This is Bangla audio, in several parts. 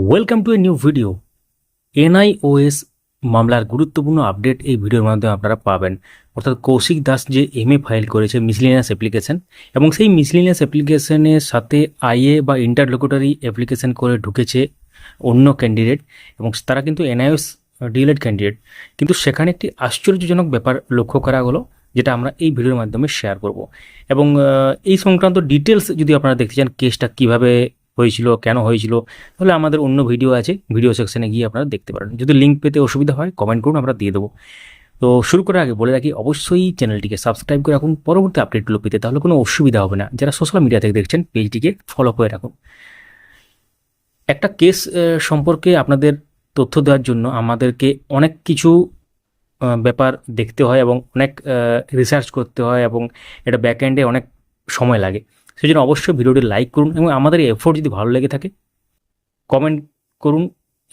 Welcome to a new video NIOS মামলার গুরুত্বপূর্ণ আপডেট এই ভিডিওর মাধ্যমে আপনারা পাবেন। অর্থাৎ কৌশিক দাস যে এমএ ফাইল করেছে মিসলিনিয়াস অ্যাপ্লিকেশন এবং সেই মিসলিনিয়াস অ্যাপ্লিকেশনের সাথে আইএ বা ইন্টারলোকুটারি অ্যাপ্লিকেশন করে ঢুকেছে অন্য ক্যান্ডিডেট এবং তারা কিন্তু এনআইওএস ডিএলএড ক্যান্ডিডেট কিন্তু সেখানে একটি আশ্চর্যজনক ব্যাপার লক্ষ্য করা হলো যেটা আমরা এই ভিডিওর মাধ্যমে শেয়ার করব। এবং এই সংক্রান্ত ডিটেলস যদি আপনারা দেখতে চান কেসটা কীভাবে হয়েছিল, কেন হয়েছিল, তাহলে আমাদের অন্য ভিডিও আছে ভিডিও সেকশনে গিয়ে আপনারা দেখতে পারেন। যদি লিঙ্ক পেতে অসুবিধা হয় কমেন্ট করুন, আমরা দিয়ে দেবো। তো শুরু করার আগে বলে রাখি, অবশ্যই চ্যানেলটিকে সাবস্ক্রাইব করে রাখুন, পরবর্তী আপডেটগুলো পেতে তাহলে কোনো অসুবিধা হবে না। যারা সোশ্যাল মিডিয়া থেকে দেখছেন পেজটিকে ফলো করে রাখুন। একটা কেস সম্পর্কে আপনাদের তথ্য দেওয়ার জন্য আমাদেরকে অনেক কিছু ব্যাপার দেখতে হয় এবং অনেক রিসার্চ করতে হয় এবং এটা ব্যাকএন্ডে অনেক সময় লাগে। সেই জন্য অবশ্যই ভিডিওটি লাইক করুন এবং আমাদের এই এফোর্ট যদি ভালো লেগে থাকে কমেন্ট করুন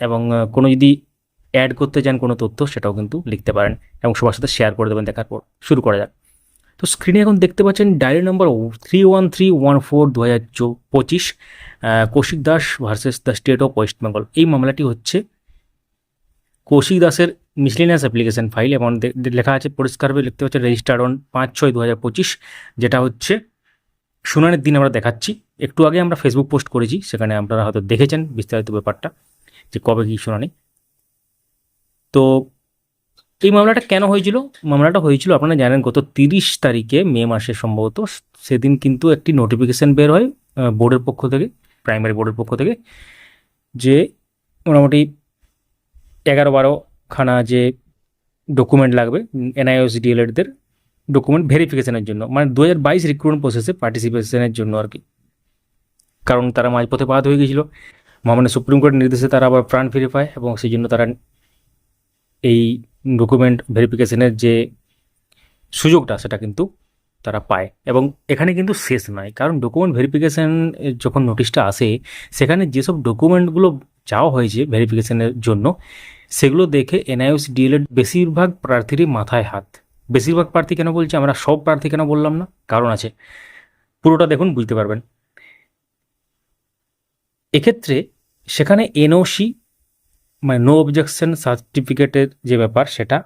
এবং কোনো যদি অ্যাড করতে চান কোনো তথ্য, সেটাও কিন্তু লিখতে পারেন এবং সবার সাথে শেয়ার করে দেবেন দেখার পর। শুরু করা যাক। তো স্ক্রিনে এখন দেখতে পাচ্ছেন diary number three one three one four দু হাজার পঁচিশ Kaushik Das versus the state of West Bengal এই মামলাটি হচ্ছে কৌশিক দাসের মিসলিনিয়াস অ্যাপ্লিকেশন ফাইল এবং লেখা আছে, পরিষ্কারভাবে লিখতে হচ্ছে রেজিস্টার্ড অন পাঁচ ছয় দু যেটা হচ্ছে শুনানির দিন আমরা দেখাচ্ছি। একটু আগে আমরা ফেসবুক পোস্ট করেছি, সেখানে আপনারা হয়তো দেখেছেন বিস্তারিত ব্যাপারটা, যে কবে কী শুনানি। তো এই মামলাটা কেন হয়েছিল? মামলাটা হয়েছিল, আপনারা জানেন, গত তিরিশ তারিখে, মে মাসে সম্ভবত, সেদিন কিন্তু একটি নোটিফিকেশান বের হয় বোর্ডের পক্ষ থেকে প্রাইমারি বোর্ডের পক্ষ থেকে, যে মোটামুটি এগারো বারো খানা যে ডকুমেন্ট লাগবে এনআইওস ডিএলএডদের ডকুমেন্ট ভেরিফিকেশনের জন্য মানে দু হাজার বাইশ রিক্রুটমেন্ট প্রসেসে পার্টিসিপেশনের জন্য আর কি। কারণ তারা মাঝপথে বাদ হয়ে গেছিল। মহামান্য সুপ্রিম কোর্টের নির্দেশে তারা আবার প্রাণ ফিরে পায় এবং সেই জন্য তারা এই ডকুমেন্ট ভেরিফিকেশনের যে সুযোগটা, সেটা কিন্তু তারা পায়। এবং এখানে কিন্তু শেষ নয়, কারণ ডকুমেন্ট ভেরিফিকেশান যখন নোটিশটা আসে, সেখানে যেসব ডকুমেন্টগুলো চাওয়া হয়েছে ভেরিফিকেশনের জন্য, সেগুলো দেখে এনআইএস ডিএলএড বেশিরভাগ প্রার্থীরই মাথায় হাত। বেশিরভাগ প্রার্থী কেন বলছি? আমরা সব প্রার্থী কেন বললাম না? কারণ আছে। পুরোটা দেখুন, বুঝতে পারবেন। এক্ষেত্রে সেখানে এনওসি মানে নো অবজেকশন সার্টিফিকেটের যে ব্যাপার, সেটা,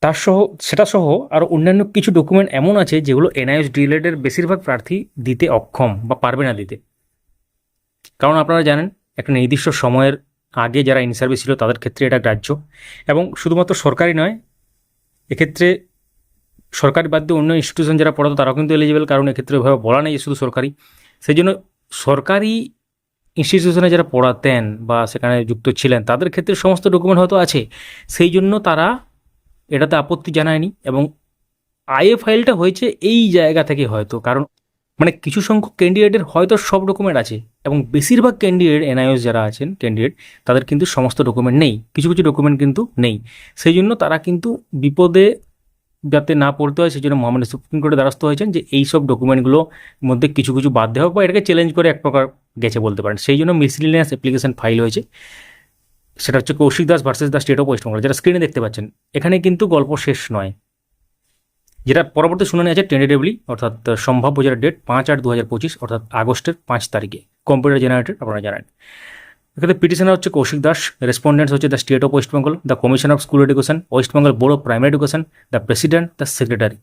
তার সহ, সেটা সহ আরও অন্যান্য কিছু ডকুমেন্ট এমন আছে যেগুলো এনআইএস ডিএলএডের বেশিরভাগ প্রার্থী দিতে অক্ষম বা পারবে না দিতে। কারণ আপনারা জানেন, একটা নির্দিষ্ট সময়ের আগে যারা ইন সার্ভিস ছিল তাদের ক্ষেত্রে এটা গ্রাহ্য। এবং শুধুমাত্র সরকারি নয় এক্ষেত্রে সরকারি বাদ দিয়ে অন্য ইনস্টিটিউশন যারা পড়াতো, তারাও কিন্তু এলিজিবল কারণ এক্ষেত্রে ওইভাবে বলা নেই যে শুধু সরকারি। সেই জন্য সরকারি ইনস্টিটিউশনে যারা পড়াতেন বা সেখানে যুক্ত ছিলেন, তাদের ক্ষেত্রে সমস্ত ডকুমেন্ট হয়তো আছে। সেই জন্য তারা এটাতে আপত্তি জানায়নি এবং আইএ ফাইলটা হয়েছে এই জায়গা থেকে হয়তো, কারণ মানে কিছু সংখ্যক ক্যান্ডিডেটের হয়তো সব ডকুমেন্ট আছে এবং বেশিরভাগ ক্যান্ডিডেট এনআইএস যারা আছেন ক্যান্ডিডেট তাদের কিন্তু সমস্ত ডকুমেন্ট নেই। কিছু কিছু ডকুমেন্ট কিন্তু নেই। সেই জন্য তারা কিন্তু বিপদে যাতে না পড়তে হয় সেই জন্য মহামান্য সুপ্রিম কোর্টে দ্বারস্থ হয়েছেন যে এই সব ডকুমেন্টগুলো মধ্যে কিছু কিছু বাদ দেওয়া হোক বা এটাকে চ্যালেঞ্জ করে এক প্রকার গেছে বলতে পারেন। সেই জন্য মিসলিনিয়াস অ্যাপ্লিকেশন ফাইল হয়েছে। সেটা হচ্ছে Kaushik Das versus the state of West Bengal যেটা স্ক্রিনে দেখতে পাচ্ছেন। এখানে কিন্তু গল্প শেষ নয়। যেটা পরবর্তী শুনানি আছে টেন্টেটিভলি অর্থাৎ সম্ভাব্য যেটা ডেট পাঁচ আট দু হাজার পঁচিশ, অর্থাৎ আগস্টের পাঁচ তারিখে। কম্পিউটার জেনারেটেড আপনারা জানেন। এক্ষেত্রে পিটিশনার হচ্ছে কৌশিক দাস রেসপন্ডেন্টস হচ্ছে the state of West Bengal the commission of school education West Bengal board of primary education the president the secretary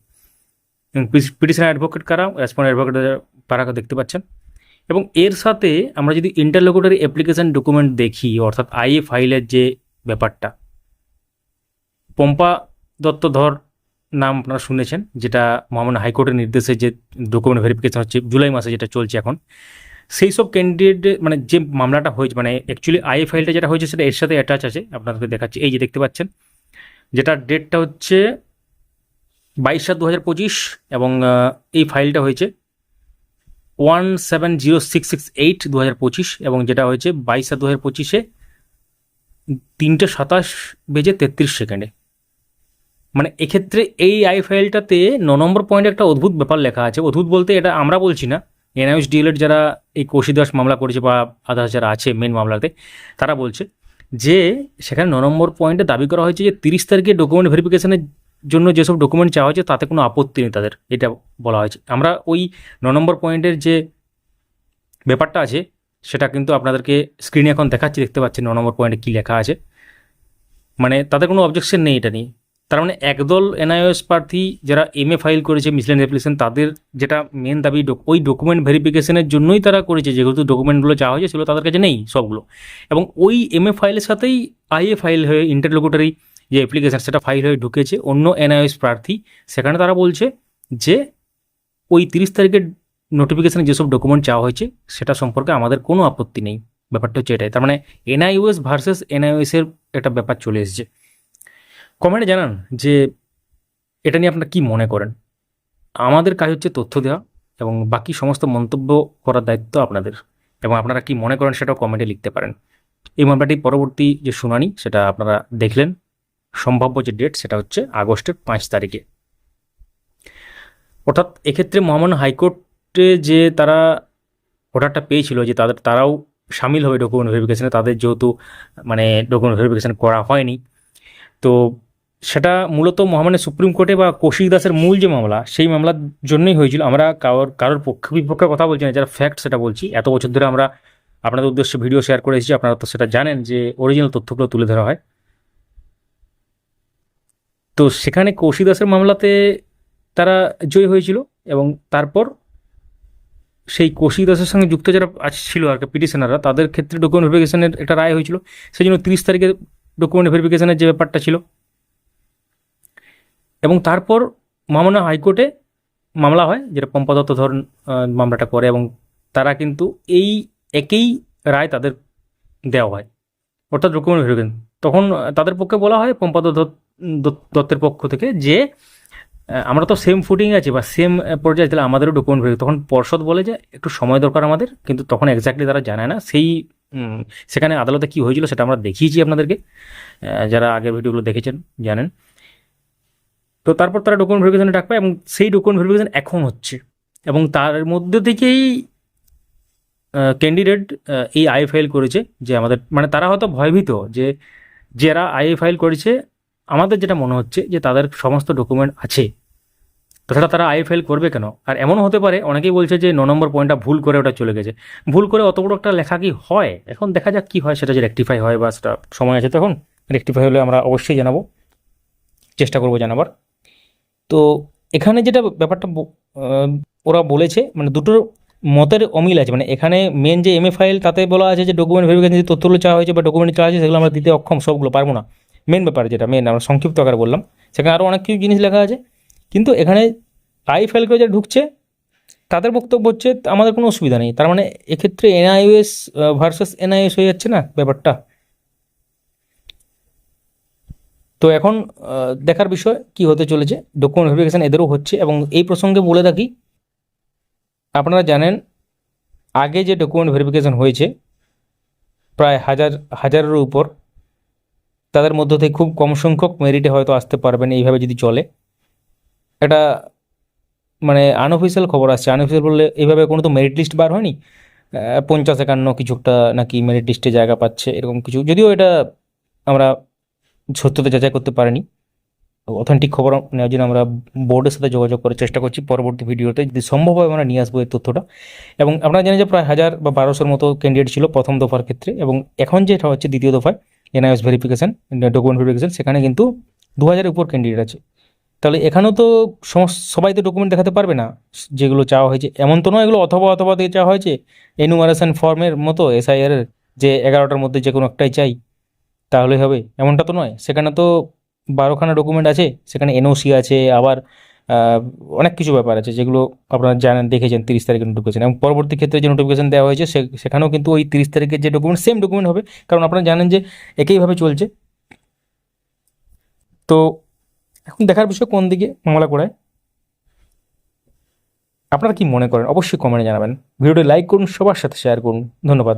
petitioner advocate কারা? রেসপন্ডেন্ট অ্যাডভোকেট তারা দেখতে পাচ্ছেন। এবং এর সাথে আমরা যদি ইন্টারলোকুটারি অ্যাপ্লিকেশন ডকুমেন্ট দেখি, অর্থাৎ আইএ ফাইলের যে ব্যাপারটা, পম্পা দত্ত ধর নাম আপনারা শুনেছেন, যেটা মহামান্য হাইকোর্টের নির্দেশে যে ডকুমেন্ট ভেরিফিকেশন হচ্ছে, জুলাই মাসে যেটা চলছে এখন। সেই সব ক্যান্ডিডেট মানে যে মামলাটা হয়েছে মানে অ্যাকচুয়ালি আইএ ফাইলটা যেটা হয়েছে, সেটা এর সাথে অ্যাটাচ আছে, আপনাদেরকে দেখাচ্ছি। এই যে দেখতে পাচ্ছেন যেটা ডেটটা হচ্ছে বাইশ সাত দু হাজার পঁচিশ, এবং এই ফাইলটা হয়েছে one seven zero six six eight দু হাজার পঁচিশ, এবং যেটা হয়েছে বাইশ সাত দু হাজার পঁচিশে তিনটে সাতাশ বেজে তেত্রিশ সেকেন্ডে। মানে এক্ষেত্রে এই আই ফাইলটাতে ন নম্বর পয়েন্টে একটা অদ্ভুত ব্যাপার লেখা আছে। অদ্ভুত বলতে এটা আমরা বলছি না। এনআইএস ডিএলএড যারা এই কৌশিদাস মামলা করেছে বা আদার্স যারা আছে মেন মামলাতে, তারা বলছে যে সেখানে ন নম্বর পয়েন্টে দাবি করা হয়েছে যে তিরিশ তারিখে ডকুমেন্ট ভেরিফিকেশনের জন্য যেসব ডকুমেন্ট চাওয়া হয়েছে, তাতে কোনো আপত্তি নেই তাদের, এটা বলা হয়েছে। আমরা ওই ন নম্বর পয়েন্টের যে ব্যাপারটা আছে, সেটা কিন্তু আপনাদেরকে স্ক্রিনে এখন দেখাচ্ছি, দেখতে পাচ্ছেন ন নম্বর পয়েন্টে কী লেখা আছে। মানে তাদের কোনো অবজেকশন নেই এটা নিয়ে। তার মানে একদল এনআইওএস প্রার্থী যারা এম এ ফাইল করেছে মিসলেন অ্যাপ্লিকেশন তাদের যেটা মেন দাবি ওই ডকুমেন্ট ভেরিফিকেশনের জন্যই তারা করেছে, যেহেতু ডকুমেন্টগুলো চাওয়া হয়েছে সেগুলো তাদের কাছে নেই সবগুলো। এবং ওই এম এ ফাইলের সাথেই আইএ ফাইল হয়ে ইন্টারলোকুটারি যে অ্যাপ্লিকেশন সেটা ফাইল হয়ে ঢুকেছে অন্য এনআইএস প্রার্থী। সেখানে তারা বলছে যে ওই তিরিশ তারিখের নোটিফিকেশানে যেসব ডকুমেন্ট চাওয়া হয়েছে, সেটা সম্পর্কে আমাদের কোনো আপত্তি নেই। ব্যাপারটা হচ্ছে এটাই। তার মানে এনআইওএস ভার্সেস এনআইওএসের একটা ব্যাপার চলে এসেছে। কমেন্টে জানান যে এটা নিয়ে আপনারা কী মনে করেন? আমাদের কাজ হচ্ছে তথ্য দেওয়া এবং বাকি সমস্ত মন্তব্য করার দায়িত্ব আপনাদের। এবং আপনারা কি মনে করেন সেটাও কমেন্টে লিখতে পারেন। এই মামলাটি পরবর্তী যে শুনানি, সেটা আপনারা দেখলেন। সম্ভাব্য যে ডেট, সেটা হচ্ছে আগস্টের পাঁচ তারিখে। অর্থাৎ এক্ষেত্রে মহামান্য হাইকোর্টে যে তারা অর্ডারটা পেয়েছিল যে তাদের, তারাও সামিল হবে ডকুমেন্ট ভেরিফিকেশানে তাদের যেহেতু মানে ডকুমেন্ট ভেরিফিকেশন করা হয়নি, তো সেটা মূলত মহামান্য সুপ্রিম কোর্টে বা কৌশিক দাসের মূল যে মামলা, সেই মামলার জন্যই হয়েছিল। আমরা কারোর কারোর পক্ষ, বিপক্ষে কথা বলছি না, যারা ফ্যাক্ট সেটা বলছি। এত বছর ধরে আমরা আপনাদের উদ্দেশ্যে ভিডিও শেয়ার করে এসেছি, আপনারা তো সেটা জানেন যে অরিজিনাল তথ্যগুলো তুলে ধরা হয়। তো সেখানে কৌশিক দাসের মামলাতে তারা জয়ী হয়েছিল এবং তারপর সেই কৌশিক দাসের সঙ্গে যুক্ত যারা ছিল আর কি পিটিশনাররা তাদের ক্ষেত্রে ডকুমেন্ট ভেরিফিকেশনের একটা রায় হয়েছিল। সেই জন্য তিরিশ তারিখে ডকুমেন্ট ভেরিফিকেশনের যে ব্যাপারটা ছিল এবং তারপর মামলা হাইকোর্টে মামলা হয়, যেটা পম্পা দত্ত ধরন মামলাটা করে এবং তারা কিন্তু এই একই রায় তাদের দেওয়া হয়। অর্থাৎ ডকুমেন্ট ভেরিফিকেশন তখন তাদের পক্ষে বলা হয় পম্পা দত্ত- দত্ত- দত্তের পক্ষ থেকে যে আমরা তো সেম ফুটিং আছি বা সেম পর্যায়ে, তাহলে আমাদেরও ডকুমেন্ট ভেরিফিকেশন তখন পর্ষদ বলে যে একটু সময় দরকার আমাদের, কিন্তু তখন এক্স্যাক্টলি তারা জানায় না। সেই সেখানে আদালতে কি হয়েছিল সেটা আমরা দেখিয়েছি আপনাদেরকে। যারা আগের ভিডিওগুলো দেখেছেন, জানেন। তো তারপর তারা ডকুমেন্ট ভেরিফিকেশনে ডাক পায় এবং সেই ডকুমেন্ট ভেরিফিকেশন এখন হচ্ছে। এবং তার মধ্যে থেকেই ক্যান্ডিডেট এই আই ফাইল করেছে যে আমাদের মানে তারা হয়তো ভয়ভীত যে যারা আই ফাইল করেছে, আমাদের যেটা মনে হচ্ছে যে তাদের সমস্ত ডকুমেন্ট আছে। তাছাড়া তারা আই ফাইল করবে কেন? আর এমনও হতে পারে, অনেকেই বলছে যে ন নম্বর পয়েন্টটা ভুল করে ওটা চলে গেছে। ভুল করে অত বড় একটা লেখা কি হয়? এখন দেখা যাক কি হয়, সেটা যে রেকটিফাই হয় বা সেটা সময় আছে তখন। রেকটিফাই হলে আমরা অবশ্যই জানাব। চেষ্টা করব জানাবার। তো এখানে যেটা ব্যাপারটা ওরা বলেছে মানে দুটোর মতের অমিল আছে। মানে এখানে মেন যে এমএ ফাইল তাতে বলা আছে যে ডকুমেন্ট ভেরিফিকেশন যে তথ্যগুলো চাওয়া হয়েছে বা ডকুমেন্ট চাওয়া হয়েছে সেগুলো আমরা দিতে অক্ষম, সবগুলো পারব না। মেন ব্যাপার যেটা মেন আমরা সংক্ষিপ্ত আকারে বললাম। সেখানে আরও অনেক কিছু জিনিস লেখা আছে। কিন্তু এখানে আই করে যারা ঢুকছে, তাদের বক্তব্য হচ্ছে, আমাদের কোনো অসুবিধা নেই। তার মানে এক্ষেত্রে এনআইওএস ভার্সেস এনআইএস হয়ে যাচ্ছে না ব্যাপারটা? তো এখন দেখার বিষয় কি হতে চলেছে ডকুমেন্ট ভেরিফিকেশন এদেরও হচ্ছে এবং এই প্রসঙ্গে বলে থাকি, আপনারা জানেন, আগে যে ডকুমেন্ট ভেরিফিকেশন হয়েছে, প্রায় হাজার হাজারের উপর, তাদের মধ্য থেকে খুব কম সংখ্যক মেরিটে হয়তো আসতে পারবেন এইভাবে যদি চলে। এটা মানে আনঅফিসিয়াল খবর আসছে। আনঅফিসিয়াল বললে এইভাবে কোনো তো মেরিট লিস্ট বার হয়নি? পঞ্চাশ একান্ন কিছু একটা নাকি মেরিট লিস্টে জায়গা পাচ্ছে, এরকম কিছু। যদিও এটা আমরা সত্যতা যাচাই করতে পারিনি। অথেন্টিক খবর নেওয়ার জন্য আমরা বোর্ডের সাথে যোগাযোগ করার চেষ্টা করছি। পরবর্তী ভিডিওতে যদি সম্ভব হয় আমরা নিয়ে আসব এই তথ্যটা। এবং আপনারা জানেন যে প্রায় হাজার বা বারোশোর মতো ক্যান্ডিডেট ছিল প্রথম দফার ক্ষেত্রে। এবং এখন যেটা হচ্ছে দ্বিতীয় দফায় এনআইএস ভেরিফিকেশন ডকুমেন্ট ভেরিফিকেশন সেখানে কিন্তু দু হাজারের উপর ক্যান্ডিডেট আছে। তাহলে এখানেও তো সবাই তো ডকুমেন্ট দেখাতে পারবে না। যেগুলো চাওয়া হয়েছে, এমন তো নয় এগুলো অথবা অথবা দিয়ে চাওয়া হয়েছে। এনুমারেশন ফর্মের মতো এসআইআরের যে এগারোটার মধ্যে যে কোনো একটাই চাই। তাহলে হবে। এমনটা তো নয়। সেখানে তো বারোখানা ডকুমেন্ট আছে, সেখানে এনওসি আছে, আবার অনেক কিছু ব্যাপার আছে যেগুলো আপনারা জানেন, দেখেছেন, তিরিশ তারিখের নোটিফিকেশন এবং পরবর্তী ক্ষেত্রে যে নোটিফিকেশন দেওয়া হয়েছে সেখানেও কিন্তু ওই তিরিশ তারিখের যে ডকুমেন্ট সেম ডকুমেন্ট হবে। কারণ আপনারা জানেন যে একইভাবে চলছে। তো এখন দেখার বিষয় কোন দিকে? মামলা করায় আপনারা কি মনে করেন? অবশ্যই কমেন্টে জানাবেন। ভিডিওটি লাইক করুন, সবার সাথে শেয়ার করুন। ধন্যবাদ।